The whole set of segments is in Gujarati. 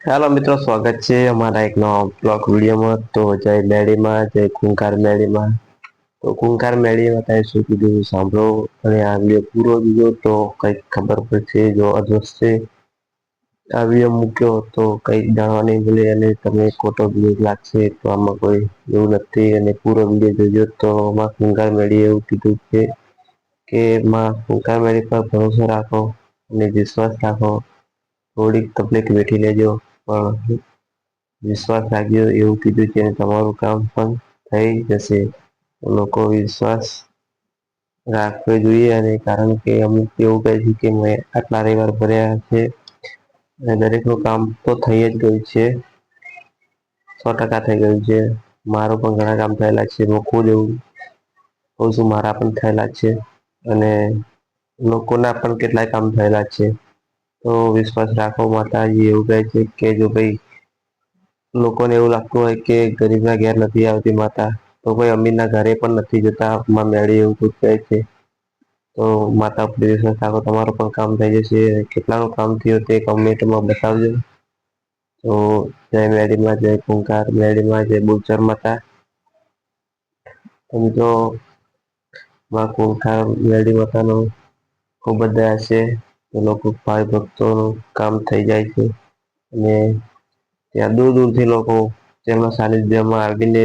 હાલો મિત્રો, સ્વાગત છે અમારા એક નવા બ્લોગ વિડીયોમાં. તો જય મેડીમાં જય કુંકાર મેળીમાં. તો કુંકાર મેળીમાં તમે શું કીધું સાંભળો. અને આ વીડિયો પૂરો જોજો તો કંઈક ખબર પડશે જો અદ્રશ્ય આ વીડિયો મૂક્યો તો કંઈક જાણવા નહીં ભૂલે અને તમને ખોટો લાગશે તો આમાં કોઈ એવું નથી. અને પૂરો વીડિયો જોજો તો આમાં કુંકાર મેળી એવું કીધું છે કે માં કુંકાર મેળી પર ભરોસો રાખો અને વિશ્વાસ રાખો. થોડીક તકલીફ વેઠી લેજો. પણ વિશ્વાસ લાગ્યો એવું કીધું છે તમારું કામ પણ થઈ જશે. લોકો વિશ્વાસ રાખવો જોઈએ અને કારણ કે અમુક એવું કહે છે કે મેં આટલા રવિવાર ભર્યા છે અને દરેકનું કામ તો થઈ જ ગયું છે. સો ટકા થઈ ગયું છે. મારું પણ ઘણા કામ થયેલા છે. ખુદ એવું કહું છું, મારા પણ થયેલા છે અને લોકોના પણ કેટલાય કામ થયેલા છે. તો વિશ્વાસ રાખો માતાજી, એવું કહે છે કે જો ભાઈ લોકોને એવું લાગતું હોય કે ગરીબના ઘેર નથી આવતી માતા, તો કોઈ અમીરના ઘરે પણ નથી જતા, માં મેળી એવું કહે છે. તો માતા પર તમારું પણ કામ થઈ જશે, કેટલાનું કામ થયું તે કમેન્ટમાં બતાવજો. તો જય મેળીમાં જય કુંકાર, મેળીમાં જય બુચર માતા. એમ તો માં કુંકાર, મેળી માતાનો ખૂબ જ દયા છે. એ લોકો ભાઈ ભક્તોનું કામ થઈ જાય છે. અને ત્યાં દૂર દૂરથી લોકો તેમના સાનિધ્યમાં આવીને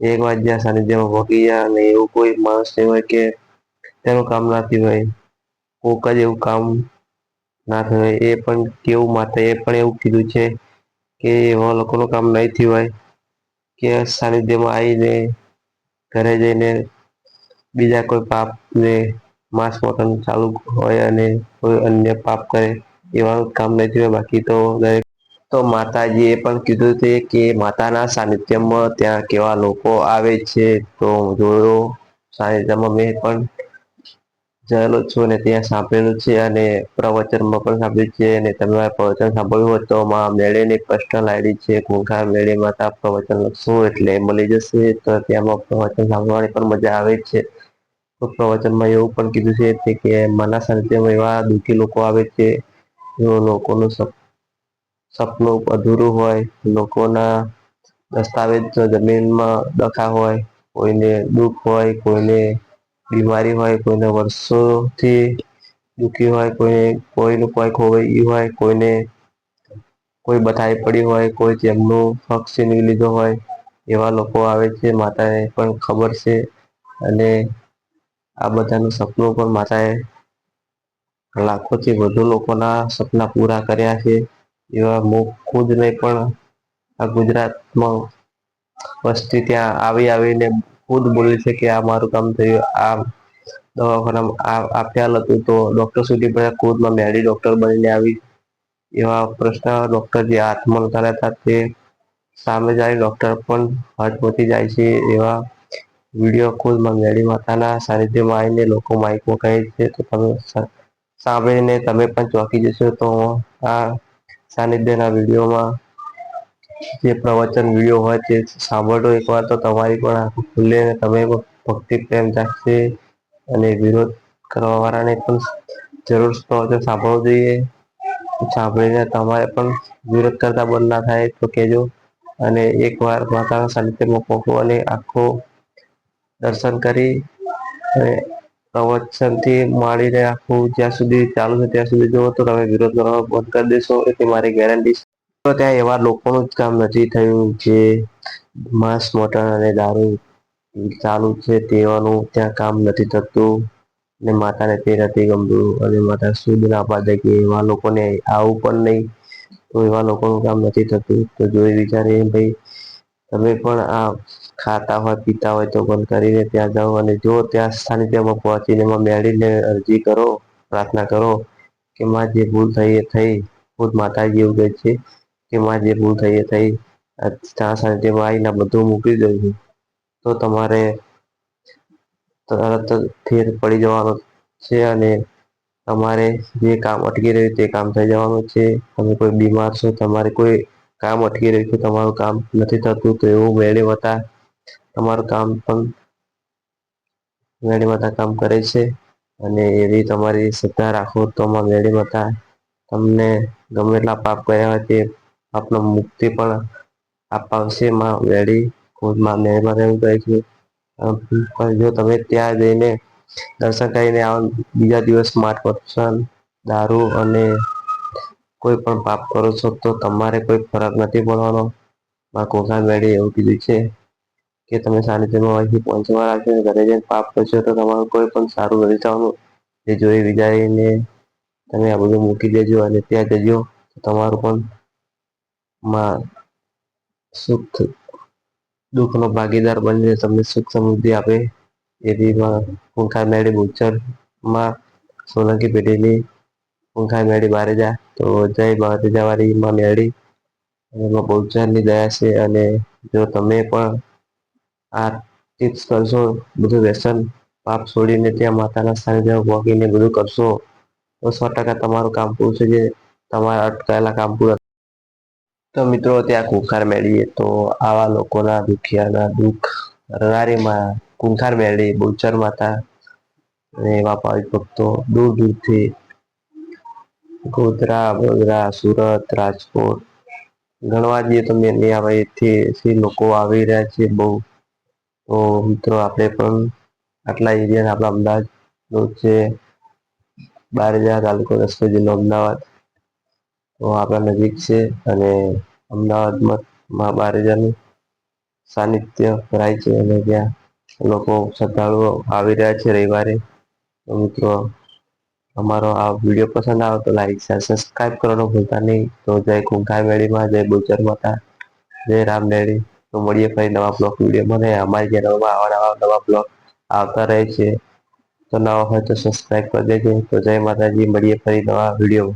એક વાર જ્યાં સાનિધ્યમાં ભોગી ગયા અને એવું કોઈ માણસ નહીં હોય કે તેનું કામ ના થયું હોય. કોક જ એવું કામ ના થયું એ પણ કેવું માટે એ પણ એવું કીધું છે કે એવા લોકોનું કામ નહીં થયું હોય કે સાનિધ્યમાં આવીને ઘરે જઈને બીજા કોઈ પાપ ને માંસ મટન ચાલુ હોય અને કોઈ અન્ય પાપ કરે એવા કામ નહીં જોઈએ બાકી તો દરેક તો માતાજી એ પણ કીધું છે કે માતાના સાનિધ્યમાં ત્યાં કેવા લોકો આવે છે તો જોયો. સાનિધ્યમાં મેં પણ જયેલો છું અને ત્યાં સાંભળેલું છે અને પ્રવચનમાં પણ સાંભળ્યું છે અને તમે પ્રવચન સાંભળ્યું હોય તો મેળે મેળેની પર્સનલ આઈડી છે ઘૂંઘા મેળે માતા પ્રવચન લખશું એટલે મળી જશે. તો ત્યાંમાં પ્રવચન સાંભળવાની પણ મજા આવે છે. પ્રવચનમાં એવું પણ કીધું છે કે માના સાનિધ્યમાં એવા દુઃખી લોકો આવે છે, જો લોકોનું સપનું અધૂરું હોય, લોકોના દસ્તાવેજ જમીનમાં દખા હોય, કોઈને દુઃખ હોય, કોઈને બીમારી હોય, કોઈને વર્ષોથી દુઃખી હોય, કોઈને કોઈનું કોઈ ખોવાય હોય, કોઈને કોઈ બધાઈ પડી હોય, કોઈ તેમનું હક છીનવી લીધો હોય, એવા લોકો આવે છે માતાને પણ ખબર છે. અને આ બધાનું સપનું પણ માતાએ લાખોથી વધુ લોકોના સપના પૂરા કર્યા છે. એવા ખુદ નહીં પણ આ ગુજરાતમાં વસ્તી ત્યાં આવી આવીને ખુદ બોલે છે કે આ મારું કામ થયું. આ દવાખાના આપ્યાલ હતું તો ડૉક્ટર સુધી ખુદમાં મેડી ડૉક્ટર બનીને આવી. એવા પ્રશ્ન ડૉક્ટર જે હાથમાં હતા તે સામે જાય ડૉક્ટર પણ હજ પહોંચી જાય છે એવા વીડિયો ખુદ મેળી માતાના સાનિધ્યમાં આવીને લોકો માઇકમાં કહે છે, તો તમે સાંભળીને તમે પણ ચોંકી જશો. તો આ સાનિધ્યના વિડીયોમાં જે પ્રવચન વીડિયો હોય તે સાંભળો એકવાર તો તમારી પણ આંખ ખુલે તમે ભક્તિ, પ્રેમ જાગશે અને વિરોધ કરવાવાળાને પણ જરૂર સાંભળવો જોઈએ. સાંભળીને તમારે પણ વિરોધ કરતા બંધ ના થાય તો કહેજો અને એકવાર માતાના સાનિધ્યમાં પહોંચો અને આખો દર્શન કરી પ્રવચનથી માડીને આખું જ્યાં સુધી ચાલુ છે ત્યાં સુધી જોવો તો તમે વિરોધ કરવા બંધ કરી દેશો. એ મારી ગેરંટી તો ત્યાં એવા લોકોનું જ કામ નથી થયું જે માંસ, મટન અને દારૂ ચાલુ છે તેવાનું ત્યાં કામ નથી થતું. ને માતાને તે નથી ગમતું અને માતા શુદ્ધ ના પાડે કે એવા લોકોને આવું પણ નહીં. તો એવા લોકોનું કામ નથી થતું. તો જોઈ વિચારીએ ભાઈ તમે પણ આ ખાતા હોય, પીતા હોય તો બંધ કરીને ત્યાં જાઓ અને જો ત્યાં સાનિધ્યમાં પહોંચીને એમાં મેળીને અરજી કરો, પ્રાર્થના કરો કે માં જે ભૂલ થઈ એ થઈ, ખુદ માતાજી એવું કહે છે કે માં જે ભૂલ થઈ એ થઈ ત્યાં સાનિધ્યમાં આવીને બધું મૂકી દઉં છું. તો તમારે તરત ફેર પડી જવાનો છે અને તમારે જે કામ અટકી રહ્યું તે કામ થઈ જવાનું છે. તમે કોઈ બીમાર છો, તમારે કોઈ કામ અટકી રહ્યું છે, તમારું કામ નથી થતું, તો એવું મેળી માતા તમારું કામ પણ મેળી માતા કામ કરે છે. અને એવી તમારી શ્રદ્ધા રાખો તો મેળી માતા તમને ગમે એટલા પાપ કર્યા હોય તે આપનો મુક્તિ પણ અપાવશે માં વેડી ખુદમાં મેળમાં રહેવું કહે છે. પણ જો તમે ત્યાં જઈને દર્શન કરીને આવ, બીજા દિવસ સ્માર્ટ પર્સન દારૂ અને કોઈ પણ પાપ કરો છો તો તમારે કોઈ ફરક નથી પડવાનો. માં કોકા મેળી એવું કીધું છે કે તમે સાનિધ્યમાં અહીંથી પહોંચવા રાખશો ઘરે જઈને પાપ કરશો તો તમારું કોઈ પણ સારું નથી થવાનું. એ જોઈ વિચારીને તમે આ બધું મૂકી દેજો અને ત્યાં જજો તમારું પણ માં સુખ, દુઃખનો ભાગીદાર બનીને તમને સુખ સમૃદ્ધિ આપે. એવી માં કુંખા મેળી બોચરમાં સોલંકી પેઢીની કુંખાર મેળી બારે જા. તો જય બારેજા વાળી માં મેળી. એમાં બહુચરની દયા છે અને જો તમે પણ આ ટિપ્સ કરશો, બધું વ્યસન પાપ છોડીને ત્યાં માતાના સ્થાને વગીને બધું કરશો, તો સો ટકા તમારું કામ પૂરું છે જે તમારા અટકાયેલા કામ પૂરા તો મિત્રો, ત્યાં કુંખાર મેળીએ. તો આવા લોકોના દુખિયાના દુઃખ રબારીમાં કુંખાર મેળી, બહુચર માતા અને એવા ભાવિક ભક્તો દૂર દૂરથી ગોધરા, વડોદરા, સુરત, રાજકોટ. ગણવા જઈએ તો મેં અહીંયાથી લોકો આવી રહ્યા છે બહુ. તો મિત્રો આપણે પણ આટલા એરિયા આપણા અમદાવાદનું છે. બાર હજાર તાલુકો રસ્તો જિલ્લો અમદાવાદ. તો આપણા નજીક છે અને અમદાવાદમાં બાર હજારનું સાનિધ્ય ભરાય છે અને ત્યાં લોકો શ્રદ્ધાળુઓ આવી રહ્યા છે રવિવારે. મિત્રો અમારો આ વીડિયો પસંદ આવે તો લાઈક શેર સબસ્ક્રાઈબ કરવાનું ભૂલતા નહીં. તો જય કુંખાર મેળીમાં જય બુચર માતા, જય રામ રામદેરી તો મળીએ ફરી નવા બ્લોગ વીડિયો ને અમારી ચેનલમાં આવા નવા નવા બ્લોગ આવતા રહે છે. તો નવા હોય તો સબસ્ક્રાઈબ કરી દેજો. તો જય માતાજી. મળીએ ફરી નવા વીડિયો